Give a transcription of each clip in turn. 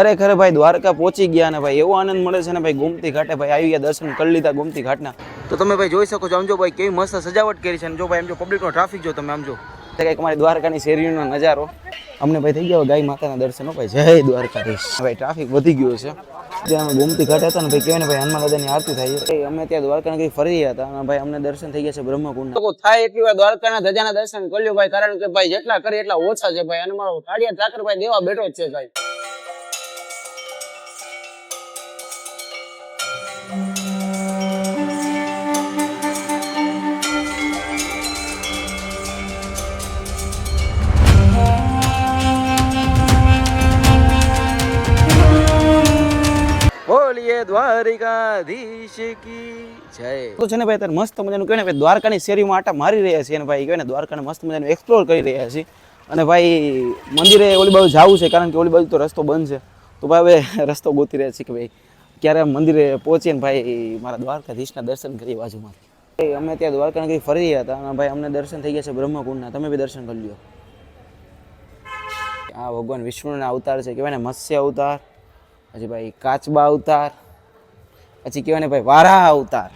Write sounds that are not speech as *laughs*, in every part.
ખરેખર ભાઈ દ્વારકા પહોંચી ગયા ને ભાઈ એવો આનંદ મળે છે ને ભાઈ ગોમતી ઘાટે ભાઈ આવી ગયા દર્શન કરી લીધા ગોમતી ઘાટના. તો તમે ભાઈ જોઈ શકો છો આમ જો ભાઈ કેવી મસ્ત સજાવટ કરી છે અને જો ભાઈ એમ જો પબ્લિકનો ટ્રાફિક જો તમે આમ જો. કંઈક અમારી દ્વારકાની શેરીનો નજારો. અમને ભાઈ થઈ ગયા ગાય માતાના દર્શન ભાઈ. જય દ્વારકાધીશ. ભાઈ ટ્રાફિક વધી ગયો છે. ત્યાં અમે ગોમતી ઘાટ હતા ને ભાઈ કહેવાય ને ભાઈ હનુમાન દાદાની આરતી થાય છે. અમે ત્યાં દ્વારકા ગઈ ફરી રહ્યા હતા અને ભાઈ અમને દર્શન થઈ ગયા છે બ્રહ્મકુંડ લોકો થાય એટલી વાર દ્વારકાના ધજાના દર્શન કર્યું ભાઈ કારણ કે ભાઈ જેટલા કરે એટલા ઓછા છે ભાઈ. અને મારો કાળિયા ઠાકર ભાઈ દેવા બેઠો છે ભાઈ. દ્વારિકાધીશ કી જય. તો છે ને ભાઈ, અત્યારે મસ્ત મજાનું કહે ને ભાઈ, દ્વારકાની શેરીમાં આટા મારી રહ્યા છીએ અને ભાઈ કહે ને દ્વારકાને મસ્ત મજાનું એક્સપ્લોર કરી રહ્યા છીએ. અને ભાઈ, મંદિરે ઓલી બાજુ જવું છે, કારણ કે ઓલી બાજુ તો રસ્તો બંધ છે. તો ભાઈ, હવે *laughs* રસ્તો ગોતી રહ્યા છીએ કે ભાઈ, ક્યારે મંદિરે પહોંચીએ ને ભાઈ, મારા દ્વારકાધીશના દર્શન કરીએ બાજુમાંથી. અમે ત્યાં દ્વારકાનગરી ફરી રહ્યા હતા અને ભાઈ, અમને દર્શન થઈ ગયા છે બ્રહ્મકુંડના. તમે બી દર્શન કરી લ્યો. આ ભગવાન વિષ્ણુના અવતાર છે, કહેવાય ને મત્સ્ય અવતાર, પછી ભાઈ કાચબા અવતાર પછી કહેવાય ને ભાઈ, વારા અવતાર.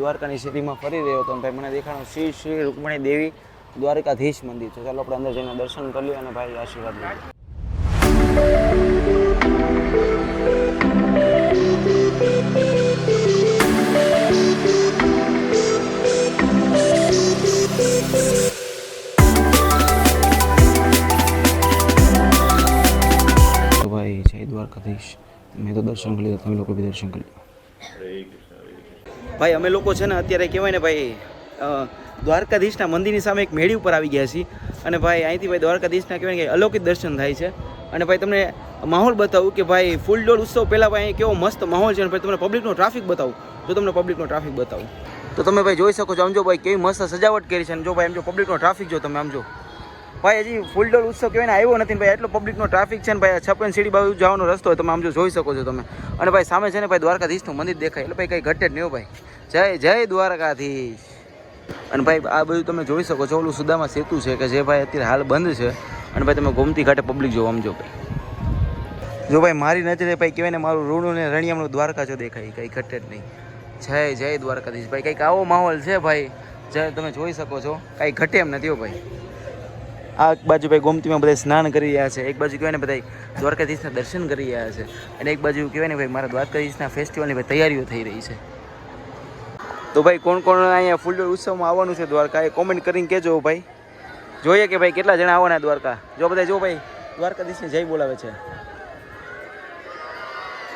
દ્વારકાની સિટીમાં ફરી રહ્યો હતો ભાઈ, મને દેખાણું શ્રી શ્રી રૂકમણી દેવી દ્વારકાધીશ મંદિર છે. ચાલો આપણે અંદર જઈને દર્શન કરી લઈએ અને ભાઈ આશીર્વાદ ભાઈ જય દ્વારકાધીશ. મેં તો દર્શન કરી લીધા તમે લોકો બી દર્શન કરી ભાઈ અમે લોકો છે ને અત્યારે કહેવાય ને ભાઈ દ્વારકાધીશના મંદિરની સામે એક મેળી ઉપર આવી ગયા છીએ. અને ભાઈ, અહીંથી ભાઈ દ્વારકાધીશના કહેવાય કે અલૌકિક દર્શન થાય છે. અને ભાઈ, તમને માહોલ બતાવું કે ભાઈ, ફૂલ ડોલ ઉત્સવ પહેલાં ભાઈ કેવો મસ્ત માહોલ છે. અને ભાઈ, તમને પબ્લિકનો ટ્રાફિક બતાવું. જો તમને પબ્લિકનો ટ્રાફિક બતાવું. તો તમે ભાઈ જોઈ શકો છો, આમ જો ભાઈ કેવી મસ્ત સજાવટ કરી છે. અને જો ભાઈ એમ જો પબ્લિકનો ટ્રાફિક જો તમે, આમ જો. ભાઈ, હજી ફૂલ ડોલ ઉત્સવ કહેવાય આવ્યો નથી ભાઈ, એટલો પબ્લિકનો ટ્રાફિક છે ને ભાઈ છપ્પન સીડી બાજુ જવાનો રસ્તો તમે આમ જોઈ શકો છો તમે. અને ભાઈ, સામે છે ને ભાઈ દ્વારકાધીશનું મંદિર દેખાય. એટલે ભાઈ, કંઈ ઘટે જ નહીં ભાઈ. જય જય દ્વારકાધીશ. અને ભાઈ, આ બધું તમે જોઈ શકો છો, ઓલું સુદામા સેતુ છે કે જે ભાઈ અત્યારે હાલ બંધ છે. અને ભાઈ, તમે ગોમતી ઘાટે પબ્લિક જોવો આમ જો ભાઈ. જો ભાઈ, મારી નજરે ભાઈ કહેવાય ને, મારું રૂણું ને રણિયામણું દ્વારકા જો દેખાય કંઈ ઘટે જ નહીં. જય જય દ્વારકાધીશ ભાઈ. કંઈક આવો માહોલ છે ભાઈ, જે તમે જોઈ શકો છો. કાંઈ ઘટે એમ નથી હો ભાઈ. આ એક બાજુ ભાઈ ગોમતીમાં બધા સ્નાન કરી રહ્યા છે. એક બાજુ કહેવાય ને બધા દ્વારકાધીશના દર્શન કરી રહ્યા છે. અને એક બાજુ કહેવાય ને, ભાઈ, મારા દ્વારકાધીશના ફેસ્ટિવલની ભાઈ, તૈયારીઓ થઈ રહી છે. તો ભાઈ કોણ કોણ અહીંયા ફૂલ ઉત્સવમાં આવવાનું છે દ્વારકા? એ કોમેન્ટ કરીને કહેજો ભાઈ. જોઈએ કે ભાઈ કેટલા જણા આવવાના દ્વારકા? જો બધા જો ભાઈ. દ્વારકાધીશને જય બોલાવે છે.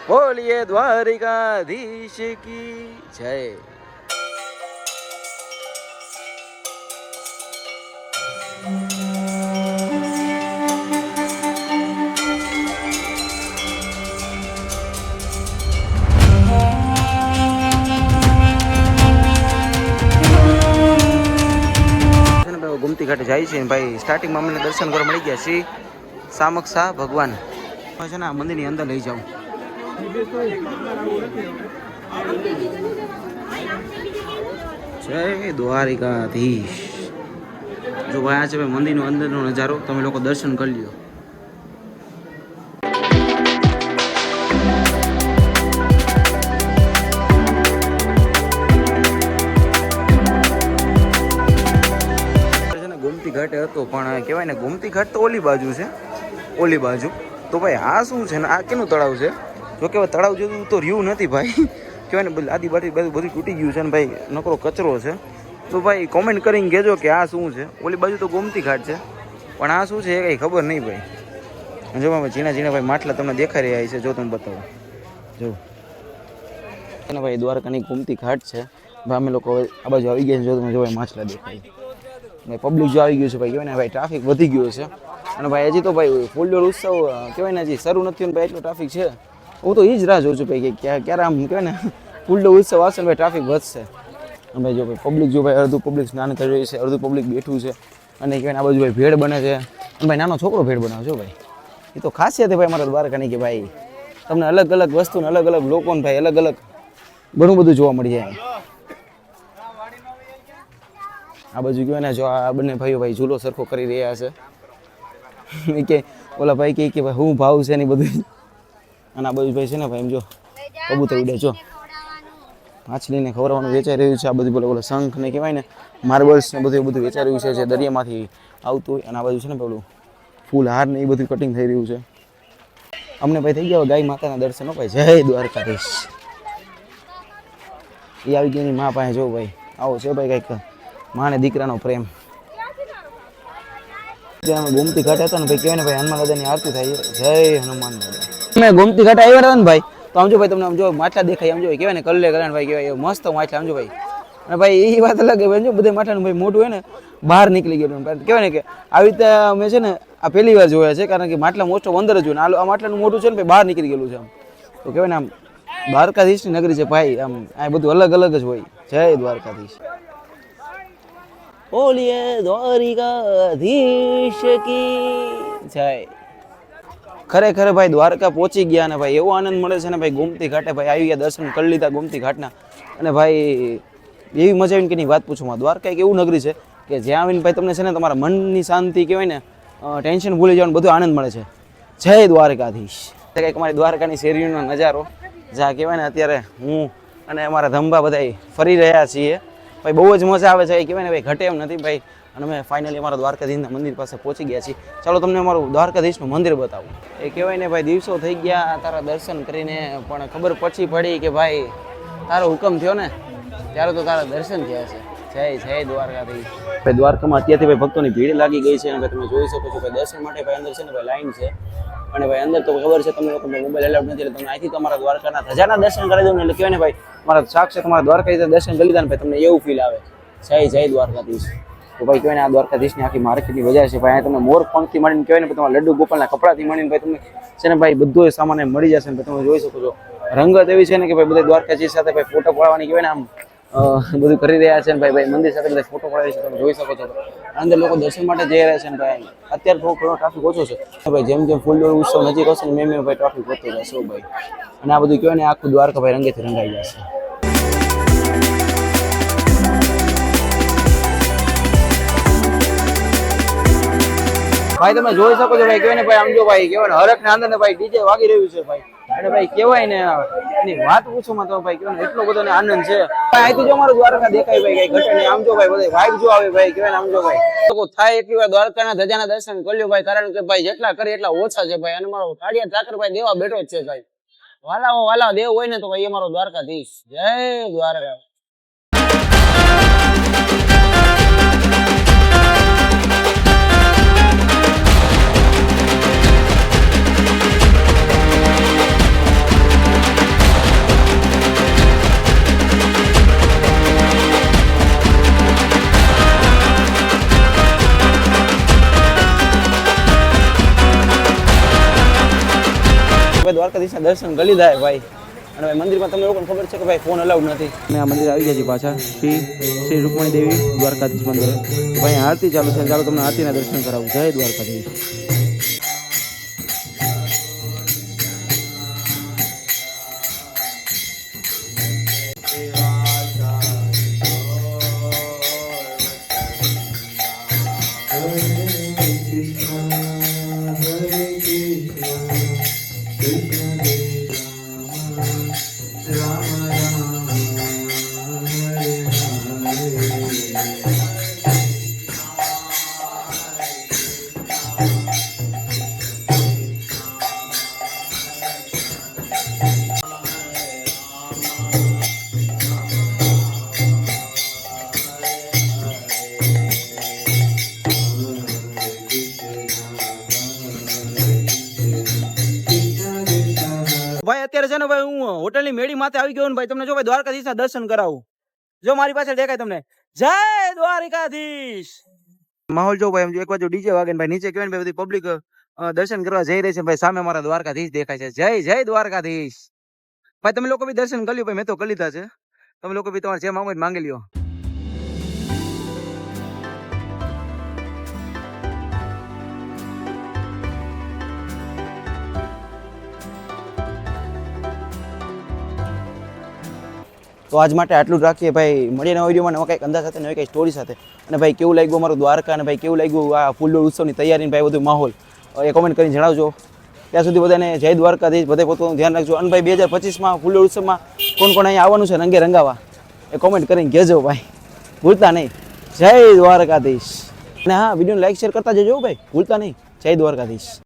બોલીએ દ્વારિકાધીશ કી જય. ગુમતી ઘાટે જાય છે. ભાઈ સ્ટાર્ટિંગમાં અમને દર્શન કરવા મળી ગયા શ્રી સામક શાહ ભગવાન. છે ને આ મંદિરની અંદર લઈ જાઉં. જય દ્વારિકાધીશ. જો ભાઈ, આ છે મંદિરનો અંદરનો નજારો, તમે લોકો દર્શન કરી લ્યો. કહેવાય ને, ગોમતી ઘાટ તો ઓલી બાજુ છે, ઓલી બાજુ. તો ભાઈ, આ શું છે ને, આ કેનું તળાવ છે? જો કે તળાવ જેવું તો રહ્યું નથી ભાઈ. *laughs* કહેવાય ને આદી બાટી બધું બધું તૂટી ગયું છે ને ભાઈ, નકરો કચરો છે. તો ભાઈ કોમેન્ટ કરીને કહેજો કે આ શું છે? ઓલી બાજુ તો ગોમતી ઘાટ છે. પણ આ શું છે એ કંઈ ખબર નહીં ભાઈ. જો ભાઈ ઝીણા ઝીણા ભાઈ માટલા તમને દેખાઈ રહ્યા છે, જો તમે બતાવો. જો. અને ભાઈ, દ્વારકાની ગોમતી ઘાટ છે. અમે લોકો આ બાજુ આવી ગયા છે, જો તમે જો ભાઈ માછલા દેખાય. ને પબ્લિક જો આવી ગયું છે, ભાઈ કહેવાય ને, ભાઈ ટ્રાફિક વધી ગયો છે. અને ભાઈ, હજી તો ભાઈ ફૂલડોળ ઉત્સવ કહેવાય ને, હજી શરૂ નથી ભાઈ, એટલો ટ્રાફિક છે. હું તો એ જ રાહ જોઉં છું, ભાઈ, કે ક્યારે આમ કહેવાય ને ફૂલડોળ ઉત્સવ આવશે ને ભાઈ ટ્રાફિક વધશે. અમે જો ભાઈ પબ્લિક જો ભાઈ, અડધું પબ્લિક સ્નાન કરી રહી છે, અડધું પબ્લિક બેઠું છે, અને કહેવાય આ બાજુ ભાઈ, ભેળ બને છે. અને ભાઈ, નાનો છોકરો ભેળ બનાવે છો ભાઈ. એ તો ખાસિયત છે અમારા દ્વારકાની કે ભાઈ, તમને અલગ અલગ વસ્તુને અલગ અલગ લોકોને ભાઈ અલગ અલગ ઘણું બધું જોવા મળી જાય આ બાજુ ગયો ને જો આ બંને ભાઈઓ ભાઈ ઝૂલો સરખો કરી રહ્યા છે. એ કે, ઓલા ભાઈ કહે કે ભાઈ શું ભાવ છે ને બધું. અને આ બાજુ ભાઈ છે ને ભાઈ, એમ જો કબૂતર ઉડે જો. માછલીને ખવડાવવાનું વેચાઈ રહ્યું છે, આ બધું બોલો બોલો શંખ ને કહેવાય ને માર્બલ્સ ને બધું બધું વેચાઈ રહ્યું છે, જે દરિયામાંથી આવતું હોય. અને આ બાજુ છે ને પેલું ફૂલ હાર ને એ બધું કટિંગ થઈ રહ્યું છે. અમને ભાઈ થઈ ગયા ગાય માતાના દર્શનો ભાઈ. જય દ્વારકાધીશ. એ આવી ગઈ એની મા પાસે, જો ભાઈ, આવો છે ભાઈ કંઈક. માં ને દીકરાનો પ્રેમ. ત્યાં ગોમતી ઘાટ હતા ને ભાઈ કહેવાય ને, ભાઈ, હનુમાન દાદાની આરતી થાય જય હનુમાન દાદા. અમે ગોમતી ઘાટ આવ્યા હતા ને, ભાઈ, તો આમ જો ભાઈ, તમને આમ જો માટલા દેખાય, આમ જો કહેવાય ને, કલ્લે કલ્યાણ ભાઈ કહેવાય મસ્ત માટલા, આમ જો ભાઈ. અને ભાઈ એ વાત અલગ ભાઈ બધા માટલાનું ભાઈ મોટું હોય ને, બહાર નીકળી ગયું કહેવાય ને કે આવી રીતે અમે છે ને, આ પહેલી વાર જોયા છે, કારણ કે માટલા મોસ્ટ ઓફ અંદર જ હોય ને, આ માટલાનું મોટું છે ને, ભાઈ, બહાર નીકળી ગયેલું છે આમ. તો કહેવાય ને, આમ દ્વારકાધીશની નગરી છે, ભાઈ, આમ, આ બધું અલગ અલગ જ હોય. જય દ્વારકાધીશ. બોલીએ દ્વારિકાધીશ કી જય. ખરેખર ભાઈ દ્વારકા પહોંચી ગયા અને ભાઈ એવો આનંદ મળે છે ને ભાઈ ગોમતી ઘાટે ભાઈ આવી ગયા દર્શન કરી લીધા ગોમતી ઘાટના. અને ભાઈ એવી મજા આવીને કે નહીં વાત પૂછું દ્વારકા એક એવું નગરી છે કે જ્યાં આવીને ભાઈ તમને છે ને તમારા મનની શાંતિ કહેવાય ને ટેન્શન ભૂલી જવાનું બધું આનંદ મળે છે. જય દ્વારકાધીશ. કંઈક અમારી દ્વારકાની શેરીનો નજારો, જ્યાં કહેવાય ને અત્યારે હું અને અમારા ધંબા બધા ફરી રહ્યા છીએ. ભાઈ બહુ જ મજા આવે છે. એ કહેવાય ને ભાઈ ઘટે એમ નથી ભાઈ. અને અમે ફાઇનલી અમારા દ્વારકાધીશના મંદિર પાસે પહોંચી ગયા છીએ. ચાલો તમને અમારું દ્વારકાધીશનું મંદિર બતાવું. એ કહેવાય ને ભાઈ દિવસો થઈ ગયા, તારા દર્શન કરીને પણ ખબર પછી પડી કે ભાઈ તારો હુકમ થયો ને, ત્યારે તો તારા દર્શન થયા છે. જય જય દ્વારકાધીશ. ભાઈ દ્વારકામાં અત્યારથી ભાઈ ભક્તોની ભીડ લાગી ગઈ છે અને તમે જોઈ શકો છો ભાઈ દર્શન માટે ભાઈ અંદર છે ને ભાઈ લાઈન છે. અને ભાઈ, અંદર તો ખબર છે તમને લોકો મોબાઈલ એલાઉડ નથી, એટલે તમે અહીંથી તમારા દ્વારકાના ધજાના દર્શન કરી દઉં એટલે કહેવાય ને ભાઈ મારા સાક્ષાત તમારા દ્વારકા દર્શન કરી દીધા ને ભાઈ, તમને એવું ફીલ આવે. જય જય દ્વારકાધીશ. તો ભાઈ કહેવાય આ દ્વારકાધીશની આખી માર્કેટની બજાર છે, ભાઈ તમે મોર પંખથી મળીને કહેવાય ને તમારા લડ્ડુ ગોપાલના કપડાથી મળીને ભાઈ, તમને છે ને ભાઈ, બધો સામાન મળી જશે ને તમે જોઈ શકો છો. રંગત એવી છે ને કે ભાઈ, બધા દ્વારકાધીશ સાથે ભાઈ ફોટો પાડવાની કહેવાય ને આમ બધું કરી રહ્યા છે ભાઈ ભાઈ, મંદિર સાથે બધા ફોટો પડાવી છે, તમે જોઈ શકો છો. અંદર લોકો દર્શન માટે જઈ રહ્યા છે ભાઈ, અત્યારે થોડો ઘણો ટ્રાફિક ઓછો છે. ભાઈ, જેમ જેમ ફૂલ ઉત્સવ નજીક હશે ને મેં મેં ભાઈ ટ્રાફિક વધતો જશે ભાઈ. અને આ બધું કહેવાય ને, આખું દ્વારકા ભાઈ રંગેથી રંગાઈ જશે. ભાઈ, તમે જોઈ શકો છો ભાઈ, કહેવાય ને ભાઈ, આમ જો ભાઈ, કહેવાય હરખ ને અંદર ને ભાઈ, ડીજે વાગી રહ્યું છે ભાઈ. અને ભાઈ કેવાય ને એની વાત પૂછો માં તો ભાઈ કેવાય એટલો બધો આનંદ છે. ભાઈ અહીંથી જો અમારું દ્વારકા દેખાય ભાઈ, કઈ ઘટે આમ જો ભાઈ બધા વાઇબ જો આવે ભાઈ કેવાય આમ જો ભાઈ. લોકો થાય એટલી વાર દ્વારકાના ધજાના દર્શન કર્યું ભાઈ, કારણ કે ભાઈ જેટલા કરે એટલા ઓછા છે ભાઈ. અને મારો કાળિયા ચાકર ભાઈ દેવા બેઠો જ છે ભાઈ. વાલાઓ, વાલા, દેવ હોય ને તો ભાઈ એ મારો દ્વારકાધીશ. જય દ્વારકા. દ્વારકાધીશના દર્શન કરી લીધા ભાઈ. અને ભાઈ મંદિરમાં તમને લોકોને ખબર છે કે ભાઈ ફોન અલાઉડ નથી. અમે આ મંદિર આવી ગયા છીએ પાછા. શ્રી શ્રી રૂકમણી દેવી દ્વારકાધીશ મંદિર. ભાઈ આરતી ચાલુ છે ચાલો તમને આરતીના દર્શન કરાવું. જય દ્વારકાધીશ. ભાઈ, અત્યારે છે ને ભાઈ, હું હોટલની મેળી માથે આવી ગયો ને ભાઈ, તમને જો ભાઈ દ્વારકાધીશના દર્શન કરાવું. જો મારી પાસે દેખાય તમને. જય દ્વારકાધીશ! માહોલ જો ભાઈ એક બાજુ ડીજે વાગે ભાઈ, નીચે કહેવાય ભાઈ, બધી પબ્લિક દર્શન કરવા જઈ રહી છે ભાઈ, સામે મારા દ્વારકાધીશ દેખાય છે. જય જય દ્વારકાધીશ! ભાઈ, તમે લોકો બી દર્શન કરી ભાઈ, મેં તો કરી લીધા છે. તમે લોકો બી તમારે જે માંગો માંગી લ્યો. તો આજ માટે આટલું જ રાખીએ. ભાઈ, મળીએ નવા વિડીયોમાં, નવા કંઈક અંદાજ સાથે, નવી કંઈક સ્ટોરી સાથે. અને ભાઈ, કેવું લાગ્યું અમારું દ્વારકા અને ભાઈ, કેવું લાગ્યું આ ફૂલડોળ ઉત્સવની તૈયારી ભાઈ બધું માહોલ? એ કોમેન્ટ કરીને જણાવજો. ત્યાં સુધી બધાને જય દ્વારકાધીશ. બધે પોતાનું ધ્યાન રાખજો. અને ભાઈ, બે હજાર પચીસમાં ફૂલડોળ ઉત્સવમાં કોણ કોણ અહીંયા આવવાનું છે રંગે રંગાવા? એ કોમેન્ટ કરીને કહેજો ભાઈ. ભૂલતા નહીં. જય દ્વારકાધીશ. અને હા, વિડીયોને લાઈક શેર કરતા જજો ભાઈ. ભૂલતા નહીં. જય દ્વારકાધીશ.